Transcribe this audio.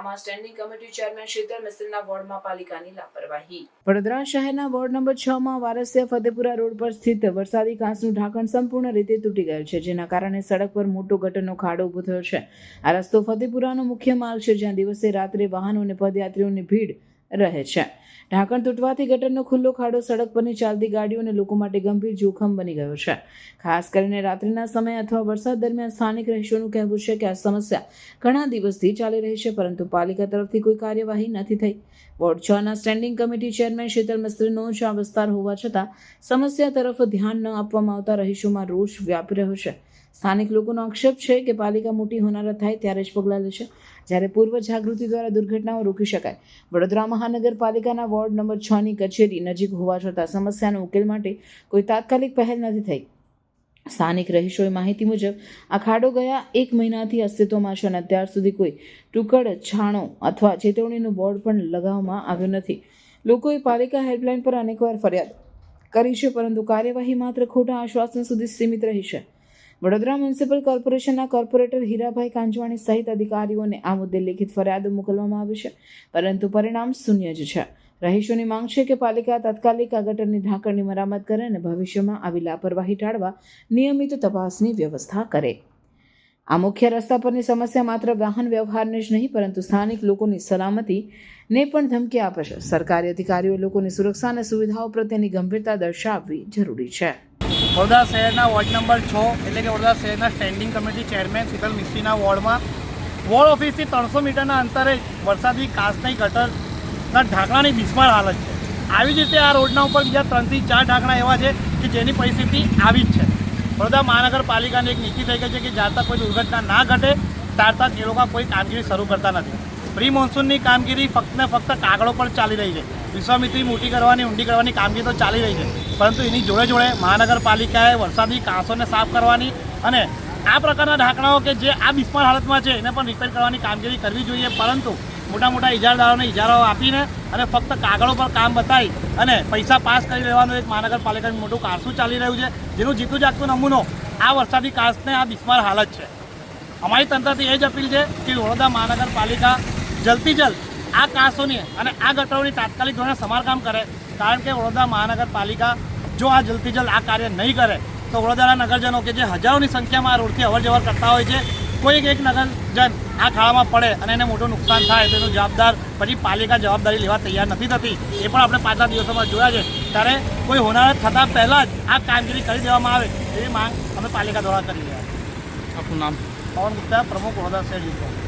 માં standing committee chairman Sheetal મિસ્ત્રીના વોર્ડમાં પાલિકાની લાપરવાહી. વડોદરા શહેરના વોર્ડ નંબર છ માં વારસિયા ફતેપુરા રોડ પર સ્થિત વરસાદી ઘાસનું ઢાંકણ સંપૂર્ણ રીતે તૂટી ગયું છે, જેના કારણે સડક પર મોટો ગટરનો ખાડો ઊભો થયો છે. આ રસ્તો ફતેપુરાનો મુખ્ય માર્ગ છે, જ્યાં દિવસે રાત્રે વાહનો અને પદયાત્રીઓની ભીડ રહે છે. ઢાંકણ તૂટવાથી ગટરનો ખુલ્લો ખાડો સડક પરની ચાલતી ગાડીઓ અને લોકો માટે ગંભીર જોખમ બની ગયો છે. ખાસ કરીને રાત્રિના સમય અથવા વરસાદ દરમિયાન સ્થાનિક રહીશોનું કહેવું છે કે આ સમસ્યા ઘણા દિવસથી ચાલી રહી છે, પરંતુ પાલિકા તરફથી કોઈ કાર્યવાહી નથી થઈ. વોર્ડ છ ના સ્ટેન્ડિંગ કમિટી ચેરમેન શીતલ મિસ્ત્રીનો જ આ વિસ્તાર હોવા છતાં સમસ્યા તરફ ધ્યાન ન આપવામાં આવતા રહીશોમાં રોષ વ્યાપી રહ્યો છે. સ્થાનિક લોકોનો આક્ષેપ છે કે પાલિકા મોટી હોનારત થાય ત્યારે જ પગલાં લેશે. જ્યારે પૂર્વ જાગૃતિ દ્વારા દુર્ઘટનાઓ રોકી શકાય. વડોદરા મહાનગરપાલિકાના વોર્ડ નંબર છની કચેરી નજીક હોવા છતાં સમસ્યાનો ઉકેલ માટે કોઈ તાત્કાલિક પહેલ નથી થઈ. સ્થાનિક રહીશોએ માહિતી મુજબ, આ ખાડો ગયા એક મહિનાથી અસ્તિત્વમાં છે અને અત્યાર સુધી કોઈ ટુકડ, છાણો અથવા ચેતવણીનું બોર્ડ પણ લગાવવામાં આવ્યું નથી. લોકોએ પાલિકા હેલ્પલાઇન પર અનેકવાર ફરિયાદ કરી છે, પરંતુ કાર્યવાહી માત્ર ખોટા આશ્વાસન સુધી સીમિત રહી છે. વડોદરા મ્યુનિસિપલ કોર્પોરેશનના કોર્પોરેટર હીરાભાઈ કાંજવાણી સહિત અધિકારીઓને આ મુદ્દે લેખિત ફરિયાદો મોકલવામાં આવી છે, પરંતુ પરિણામ શૂન્ય જ છે. રહીશોની માંગ છે કે પાલિકા તાત્કાલિક આ ગટરની ઢાંકણની મરામત કરે અને ભવિષ્યમાં આવી લાપરવાહી ટાળવા નિયમિત તપાસની વ્યવસ્થા કરે. આ મુખ્ય રસ્તા પરની સમસ્યા માત્ર વાહન વ્યવહારને જ નહીં, પરંતુ સ્થાનિક લોકોની સલામતીને પણ ધમકી આપે છે. સરકારી અધિકારીઓ લોકોની સુરક્ષા અને સુવિધાઓ પ્રત્યેની ગંભીરતા દર્શાવવી જરૂરી છે. વડોદરા શહેરના વોર્ડ નંબર છ, એટલે કે વડોદરા શહેરના સ્ટેન્ડિંગ કમિટી ચેરમેન શીતલ મિસ્ત્રીના વોર્ડમાં. વોર્ડ ઓફિસથી ત્રણસો મીટરના અંતરે વરસાદી કાચની ગટરના ઢાંકણાની બિસ્માર હાલત છે. આવી જ રીતે આ રોડના ઉપર બીજા ત્રણથી ચાર ઢાંકણા એવા છે કે જેની પરિસ્થિતિ આવી જ છે. વડોદરા મહાનગરપાલિકાની એક નીતિ થઈ ગઈ છે કે જ્યાં કોઈ દુર્ઘટના ના ઘટે, ત્યાર તક એ લોકો કોઈ કામગીરી શરૂ કરતા નથી. પ્રી મોન્સૂનની કામગીરી ફક્ત ને ફક્ત કાગળો પર ચાલી રહી છે. વિશ્વામિત્રી મોટી કરવાની, ઊંડી કરવાની કામગીરી તો ચાલી રહી છે. પરંતુ એની જોડે જોડે મહાનગરપાલિકાએ વરસાદી કાંસોને સાફ કરવાની અને આ પ્રકારના ઢાંકણાઓ કે જે આ બિસ્માર હાલતમાં છે, એને પણ રિપેર કરવાની કામગીરી કરવી જોઈએ. પરંતુ મોટા મોટા ઇજારદારોને ઇજારાઓ આપીને અને ફક્ત કાગળો પર કામ બતાવી અને પૈસા પાસ કરી લેવાનું એક મહાનગરપાલિકાનું મોટું કારસું ચાલી રહ્યું છે, જેનું જીતું જાગતું નમૂનો આ વરસાદી કાસને આ બિસ્માર હાલત છે. અમારી તંત્રથી એ જ અપીલ છે કે વડોદરા મહાનગરપાલિકા જલ્દથી જલ્દ આ કાંસોની અને આ ગટરોની તાત્કાલિક ધોરણે સમારકામ કરે. કારણ કે વડોદરા મહાનગરપાલિકા જો આ જલ્દી જલ્દ આ કાર્ય નહીં કરે તો વડોદરાના નગરજનો કે જે હજારોની સંખ્યામાં આ રોડથી અવરજવર કરતા હોય છે કોઈ એક નગરજન આ ખાડામાં પડે અને એને મોટું નુકસાન થાય તો એનું જવાબદાર પછી પાલિકા જવાબદારી લેવા તૈયાર નથી થતી. એ પણ આપણે પાછલા દિવસોમાં જોયા છે. ત્યારે કોઈ હોનારત થતાં પહેલાં જ આ કામગીરી કરી દેવામાં આવે એવી માંગ અમે પાલિકા દ્વારા કરી રહ્યા આપણું આપનું નામ? પવન ગુપ્તા પ્રમુખ વડોદરા શહેર